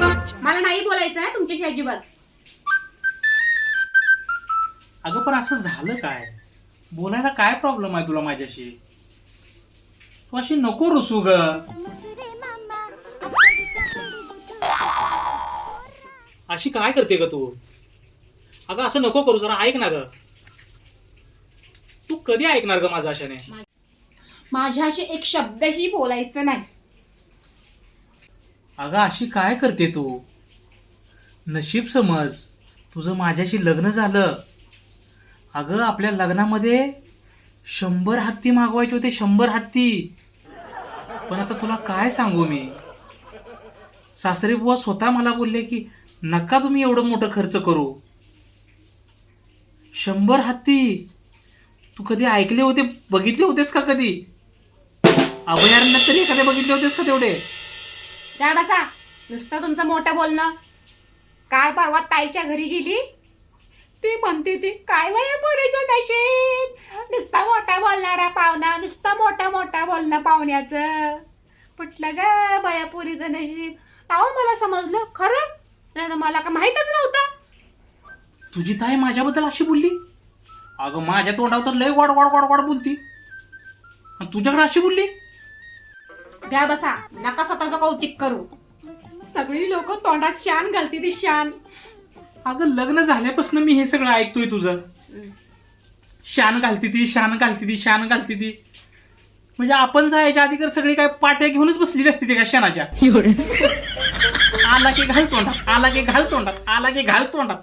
मला नाही बोलायचं आहे तुमच्याशी अजिबात. अगं पण असं झालं काय? बोलायला काय प्रॉब्लेम आहे तुला माझ्याशी? तू अशी नको रुसू ग. अशी काय करते ग तू? अगं असं नको करू जरा ऐक ना ग. तू कधी ऐकणार ग माझं अशाने माझ्याशी एक शब्दही बोलायचं नाही. अगं अशी काय करते तू? नशीब समज तुझं माझ्याशी लग्न झालं. अगं आपल्या लग्नामध्ये शंभर हत्ती मागवायचे होते शंभर हत्ती. पण आता तुला काय सांगू मी? सासरे बुवा स्वतः मला बोलले की नका तुम्ही एवढं मोठं खर्च करू. शंभर हत्ती? तू कधी ऐकले होते बघितले होतेस का कधी? अभयारण्यात तरी एखादे बघितले होतेस का तेवढे? काय बसा? नुसतं तुमचं मोठं बोलणं. काल परवा ताईच्या घरी गेली. ती म्हणते ती काय वया पोरीचं नशीब? नुसता मोठा बोलणारा पाहुणा नुसता मोठा मोठा बोलणं पाहुण्याचं. म्हटलं ग बया पोरीचं नशीब. ताऊ मला समजलं. खरं? नाही तर मला का माहीतच नव्हतं. तुझी ताई माझ्याबद्दल अशी बोलली? अगं माझ्या तोंडावर तर लय वाड वाड वाड वाड बोलती. आणि तुझ्याकडे अशी बोलली? घ्या बसा. नका स्वतःचं कौतिक करू. सगळी लोक तोंडात शान घालते ती शान. अगं लग्न झाल्यापासून मी हे सगळं ऐकतोय तुझं. शान घालती ती शान घालती ती शान घालती ती. म्हणजे आपण जायच्या आधी तर सगळी काय पाट्या घेऊनच बसलेली असते ते का शानाच्या आला की घाल तोंडात आला की घाल तोंडात आला की घाल तोंडात.